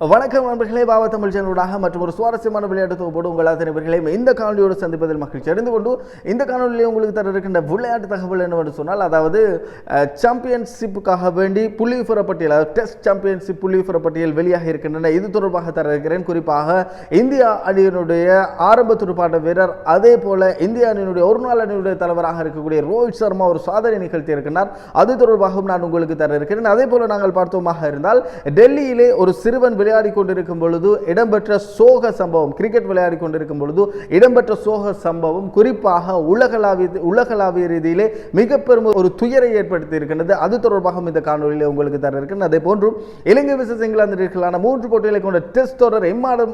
வணக்கம் நண்பர்களே பாபா தமிழ் சேனலூடாக மற்றும் ஒரு சுவாரஸ்யமான விளையாட்டு தொகுப்போடு உங்கள் அத்தனை இந்த காணொலியோடு சந்திப்பதில் மகிழ்ச்சி அறிந்து கொண்டு இந்த காணொலியில் உங்களுக்கு தர இருக்கின்ற விளையாட்டு தகவல் என்னவென்று சொன்னால் அதாவது சாம்பியன்ஷிப்புக்காக வேண்டி புள்ளிவிவர பட்டியல் அதாவது டெஸ்ட் சாம்பியன்ஷிப் புள்ளிவிவர பட்டியல் வெளியாக இருக்கின்றன. இது தொடர்பாக தர இருக்கிறேன். குறிப்பாக இந்தியா அணியினுடைய ஆரம்ப துடுப்பாட்ட வீரர் அதே போல இந்திய அணியினுடைய ஒரு நாள் அணியினுடைய தலைவராக இருக்கக்கூடிய ரோஹித் சர்மா ஒரு சாதனை நிகழ்த்தி இருக்கின்றார் அது தொடர்பாகவும் நான் உங்களுக்கு தர இருக்கிறேன். அதே போல நாங்கள் பார்த்தோமாக இருந்தால் டெல்லியிலே ஒரு சிறுவன் விளையாடி கொண்டிருக்கும் பொழுது இடம்பெற்ற சோக சம்பவம் கிரிக்கெட் விளையாடி கொண்டிருக்கும் பொழுது இடம்பெற்ற சோக சம்பவம் குறிப்பாக உலகளாவிய உலகளாவிய ரீதியிலே மிக பெரும் ஒரு துயரை ஏற்படுத்தி இருக்கின்றது அது தொடர்பாகவும் இந்த காணொலியில் உங்களுக்கு தர இருக்கின்றது அதே போன்றும் இலங்கை விசஸ் இங்கிலாந்து இருக்கலான மூன்று போட்டிகளை கொண்ட டெஸ்ட் தொடர் எம்மாடம்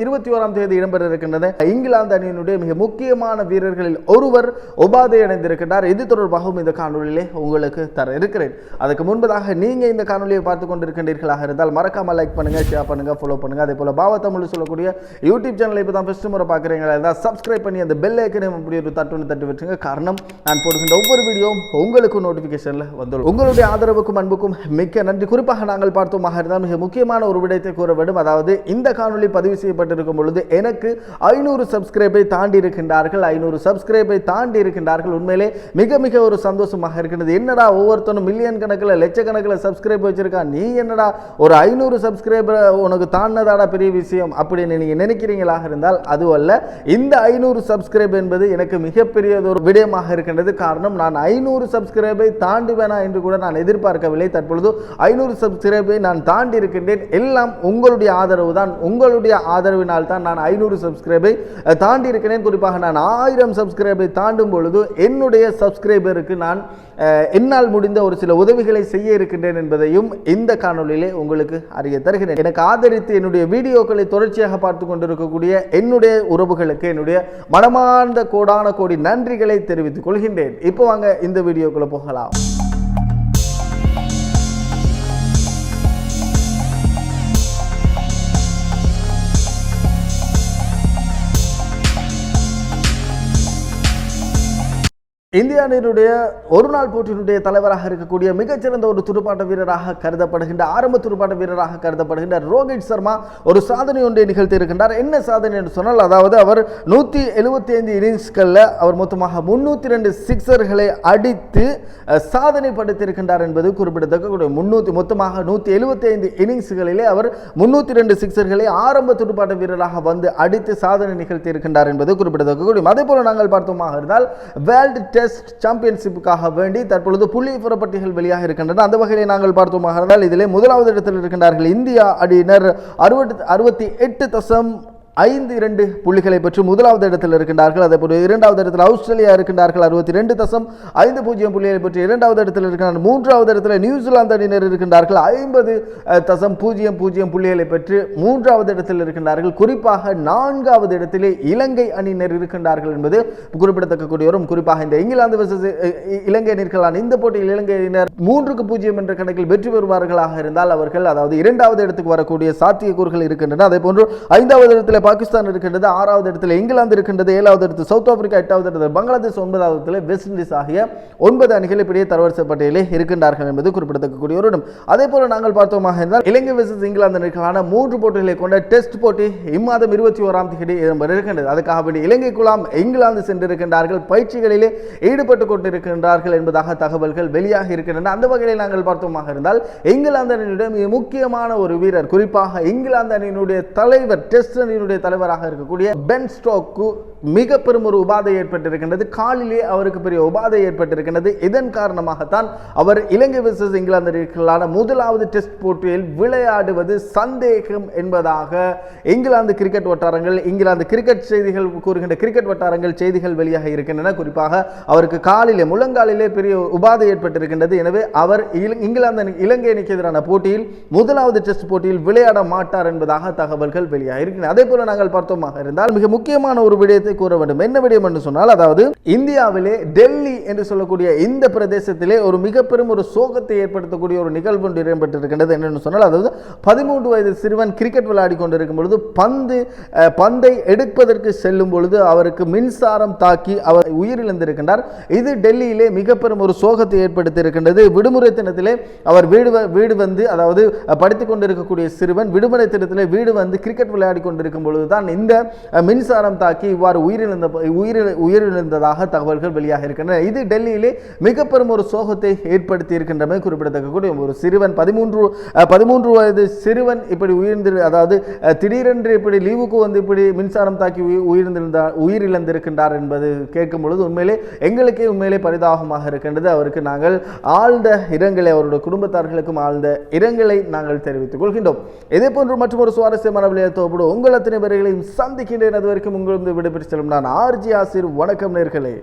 இருபத்தி ஓராம் தேதி இடம்பெற இருக்கின்றது இங்கிலாந்து அணியினுடைய மிக முக்கியமான வீரர்களில் ஒருவர் உபாதை அடைந்திருக்கின்றார் இது தொடர்பாகவும் இந்த காணொலியிலே உங்களுக்கு தர இருக்கிறேன் அதுக்கு முன்பதாக நீங்க இந்த காணொலியை பார்த்து கொண்டிருக்கின்றீர்களாக இருந்தால் மறக்காமல் லைக் பண்ணுங்கள் ஷேர் பண்ணுங்கள் ஃபாலோ பண்ணுங்கள் அதே போல் பாவ தமிழ் சொல்லக்கூடிய யூடியூப் சேனல் இப்போ தான் ஃபஸ்ட்டு முறை பார்க்குறீங்களா இருந்தால் சப்ஸ்கிரைப் பண்ணி அந்த பெல் ஐக்கனை அப்படி ஒரு தட்டு ஒன்று தட்டி வச்சுங்க. காரணம் நான் போடுகின்ற ஒவ்வொரு வீடியோவும் உங்களுக்கு நோட்டிஃபிகேஷனில் வந்துடும். உங்களுடைய ஆதரவுக்கும் அன்புக்கும் மிக்க நன்றி. குறிப்பாக நாங்கள் பார்த்தோமாக இருந்தால் மிக முக்கியமான ஒரு விடயத்தை கூற வேண்டும். அதாவது இந்த காணொலி பதிவு செய்யப்பட்டிருக்கும் பொழுது எனக்கு ஐநூறு சப்ஸ்கிரைபை தாண்டி இருக்கின்றார்கள். ஐநூறு சப்ஸ்கிரைபை தாண்டி இருக்கின்றார்கள். உண்மையிலே மிக மிக ஒரு சந்தோஷமாக இருக்கின்றது. என்னடா ஒவ்வொருத்தனும் மில்லியன் கணக்கில் லட்சக்கணக்கில் சப்ஸ்கிரைப் வச்சிருக்கான் நீ என்னடா ஒரு ஐநூறு சப்ஸ்கிரைபர் உனக்கு தாண்டதாடா பெரிய விஷயம் அப்படின்னு நீங்கள் நினைக்கிறீங்களாக இருந்தால் அதுவல்ல இந்த ஐநூறு சப்ஸ்கிரைப் என்பது எனக்கு மிகப்பெரியதொரு விடயமாக இருக்கின்றது. காரணம் நான் ஐநூறு சப்ஸ்கிரைபை தாண்டுவேனா என்று கூட நான் எதிர்பார்க்கவில்லை. தற்பொழுது ஐநூறு சப்ஸ்கிரைபை நான் தாண்டி இருக்கின்றேன் எல்லாம் உங்களுடைய ஆதரவு தான் உங்களுடைய ஆதரவினால் தான் நான் ஐநூறு சப்ஸ்கிரைபை தாண்டி இருக்கிறேன் குறிப்பாக நான் ஆயிரம் சப்ஸ்கிரைபை தாண்டும் பொழுது என்னுடைய சப்ஸ்கிரைபருக்கு நான் என்னால் முடிந்த ஒரு சில உதவிகளை செய்ய இருக்கின்றேன் என்பதையும் இந்த காணொளியிலே உங்களுக்கு அறியத்தல் தருகிறேன். எனக்கு ஆதரித்து என்னுடைய வீடியோக்களை தொடர்ச்சியாக பார்த்து கொண்டிருக்கக்கூடிய என்னுடைய உறவுகளுக்கு என்னுடைய மனமார்ந்த கோடான கோடி நன்றிகளை தெரிவித்துக் கொள்கின்றேன். இப்போ வாங்க இந்த வீடியோக்குள்ள போகலாம். இந்திய அணியினுடைய ஒரு நாள் போட்டியினுடைய தலைவராக இருக்கக்கூடிய மிகச்சிறந்த ஒரு துடுப்பாட்ட வீரராக கருதப்படுகின்ற ஆரம்ப துடுப்பாட்ட வீரராக கருதப்படுகின்ற ரோஹித் சர்மா ஒரு சாதனை ஒன்றை நிகழ்த்தி இருக்கின்றார். என்ன சாதனை என்று சொன்னால் அதாவது அவர் நூற்றி எழுபத்தி ஐந்து இன்னிங்ஸ்களில் அவர் மொத்தமாக முன்னூற்றி ரெண்டு சிக்ஸர்களை அடித்து சாதனை படைத்திருக்கின்றார் என்பது குறிப்பிடத்தக்க. முன்னூற்றி மொத்தமாக நூற்றி எழுபத்தி ஐந்து இன்னிங்ஸ்களிலே அவர் முன்னூற்றி ரெண்டு சிக்ஸர்களை ஆரம்ப துடுப்பாட்ட வீரராக வந்து அடித்து சாதனை நிகழ்த்தி இருக்கின்றார் என்பது குறிப்பிடத்தக்க. அதே போல நாங்கள் பார்த்தோமாக இருந்தால் வேர்ல்டு டெஸ்ட் சாம்பியன்ஷிப்புக்காக வேண்டி தற்பொழுது புள்ளி புறப்பட்டிகள் வெளியாக இருக்கின்றன. அந்த வகையில் நாங்கள் பார்த்தோமாக இருந்தால் இதிலே முதலாவது இடத்தில் இருக்கின்றார்கள் இந்தியா அடியினர் அறுபத்தி அறுபத்தி எட்டு தசம் ஐந்து இரண்டு புள்ளிகளை பெற்று முதலாவது இடத்தில் இருக்கின்றார்கள். அதே போல இரண்டாவது இடத்தில் ஆஸ்திரேலியா இருக்கின்றார்கள் அறுபத்தி ரெண்டு தசம் ஐந்து பூஜ்ஜியம் புள்ளிகளை பெற்று இரண்டாவது இடத்தில் இருக்கிறார்கள் மூன்றாவது இடத்தில் நியூசிலாந்து அணியினர் இருக்கின்றார்கள். ஐம்பது தசம் பூஜ்ஜியம் பூஜ்ஜியம் புள்ளிகளை பெற்று மூன்றாவது இடத்தில் இருக்கின்றார்கள். குறிப்பாக நான்காவது இடத்திலே இலங்கை அணியினர் இருக்கின்றார்கள் என்பது குறிப்பிடத்தக்கக்கூடியவரும் குறிப்பாக இந்த இங்கிலாந்து வர்சஸ் இலங்கை அணிர்களான இந்த போட்டியில் இலங்கையினர் மூன்றுக்கு பூஜ்ஜியம் என்ற கணக்கில் வெற்றி பெறுவார்களாக இருந்தால் அவர்கள் அதாவது இரண்டாவது இடத்துக்கு வரக்கூடிய சாத்தியக்கூறுகள் இருக்கின்றன. அதே போன்று ஐந்தாவது இடத்தில் பாகிஸ்தான் இருக்கின்றது ஆறாவது இடத்தில் இங்கிலாந்து இருக்கின்றது ஏழாவது இடத்துல சவுத் ஆப்பிரிக்கா எட்டாவது இடத்துல பங்களாதேஷ் ஒன்பதாவது இடத்துல வெஸ்ட் இண்டீஸ் ஆகிய ஒன்பது அணிகள் இப்படியே தரவரிசை பட்டியலில் இருக்கின்றார்கள் என்பது குறிப்பிடத்தக்கக்கூடிய ஒரு இடம். அதே போல நாங்கள் பார்த்தோமாக இருந்தால் இலங்கை வெர்சஸ் இங்கிலாந்து அணிகளான மூன்று போட்டிகளை கொண்ட டெஸ்ட் போட்டி இம்மாதம் இருபத்தி ஓராம் தேதி இடம்பெற இருக்கின்றது. அதுக்காக வேண்டி இலங்கைக்குலாம் இங்கிலாந்து சென்றிருக்கின்றார்கள். பயிற்சிகளிலே ஈடுபட்டு கொண்டிருக்கின்றார்கள் என்பதாக தகவல்கள் வெளியாக இருக்கின்றன. அந்த வகையில் நாங்கள் பார்த்தோமாக இருந்தால் இங்கிலாந்து அணியினுடைய மிக முக்கியமான ஒரு வீரர் குறிப்பாக இங்கிலாந்து அணியினுடைய தலைவர் டெஸ்ட் அணியினுடைய தலைவராக இருக்கக்கூடிய பென் ஸ்டோக்கு மிக பெரும் ஒரு உபாதை ஏற்பட்டிருக்கின்றது. காலிலே அவருக்கு பெரிய உபாதை ஏற்பட்டிருக்கின்றது. இதன் காரணமாகத்தான் அவர் இலங்கை விசஸ் இங்கிலாந்து அணிகளான முதலாவது டெஸ்ட் போட்டியில் விளையாடுவது சந்தேகம் என்பதாக இங்கிலாந்து கிரிக்கெட் வட்டாரங்கள் இங்கிலாந்து கிரிக்கெட் செய்திகள் கூறுகின்ற கிரிக்கெட் வட்டாரங்கள் செய்திகள் வெளியாக இருக்கின்றன. குறிப்பாக அவருக்கு காலிலே முழங்காலிலே பெரிய உபாதை ஏற்பட்டிருக்கின்றது. எனவே அவர் இங்கிலாந்து இலங்கை அணிக்கு எதிரான போட்டியில் முதலாவது டெஸ்ட் போட்டியில் விளையாட மாட்டார் என்பதாக தகவல்கள் வெளியாக இருக்கின்றன அதே போல வீடியோவில் நாங்கள் பார்த்தோமாக இருந்தால் மிக முக்கியமான ஒரு விடயத்தை கூற வேண்டும். என்ன விடயம் என்று சொன்னால் அதாவது இந்தியாவிலே டெல்லி என்று சொல்லக்கூடிய இந்த பிரதேசத்திலே ஒரு மிக பெரும் ஒரு சோகத்தை ஏற்படுத்தக்கூடிய ஒரு நிகழ்வு ஒன்று இடம்பெற்றிருக்கின்றது என்னென்னு சொன்னால் அதாவது பதிமூன்று வயது சிறுவன் கிரிக்கெட் விளையாடி கொண்டிருக்கும் பொழுது பந்து பந்தை எடுப்பதற்கு செல்லும் பொழுது அவருக்கு மின்சாரம் தாக்கி அவர் உயிரிழந்திருக்கின்றார். இது டெல்லியிலே மிக பெரும் ஒரு சோகத்தை ஏற்படுத்தி இருக்கின்றது விடுமுறை தினத்திலே அவர் வீடு வ- வீடு வந்து அதாவது படித்துக் கொண்டிருக்கக்கூடிய சிறுவன் விடுமுறை தினத்திலே வீடு வந்து கிரிக்கெட் விளையாடி கொண்டிருக்கும் பொழுது தான் இந்த மின்சாரம் தாக்கி இவ்வாறு உயிரிழந்த உயிரிழ உயிரிழந்ததாக தகவல்கள் வெளியாக இருக்கின்றன இது டெல்லியிலே மிக பெரும் ஒரு சோகத்தை ஏற்படுத்தி இருக்கின்றமை குறிப்பிடத்தக்கக்கூடிய ஒரு சிறுவன். பதிமூன்று பதிமூன்று வயது சிறுவன் இப்படி உயிர்ந்து அதாவது திடீரென்று இப்படி லீவுக்கு வந்து இப்படி மின்சாரம் தாக்கி உயி- உயிரிழந்திருக்கின்றார் என்பது கேட்கும் பொழுது உண்மையிலே எங்களுக்கே உண்மையிலே பரிதாபமாக இருக்கின்றது. அவருக்கு நாங்கள் ஆழ்ந்த இரங்கலை அவருடைய குடும்பத்தார்களுக்கும் ஆழ்ந்த இரங்கலை நாங்கள் தெரிவித்துக் கொள்கின்றோம். இதே போன்று மற்றும் ஒரு சுவாரஸ்யமான விளையாட்டோடு உங்கள் அத்தனை பேர்களையும் சந்திக்கின்றேன். அது வரைக்கும் உங்களிருந்து விடைபெற்று செல்லும் நான் ஆர்ஜி ஆசிர். வணக்கம் நேர்களே.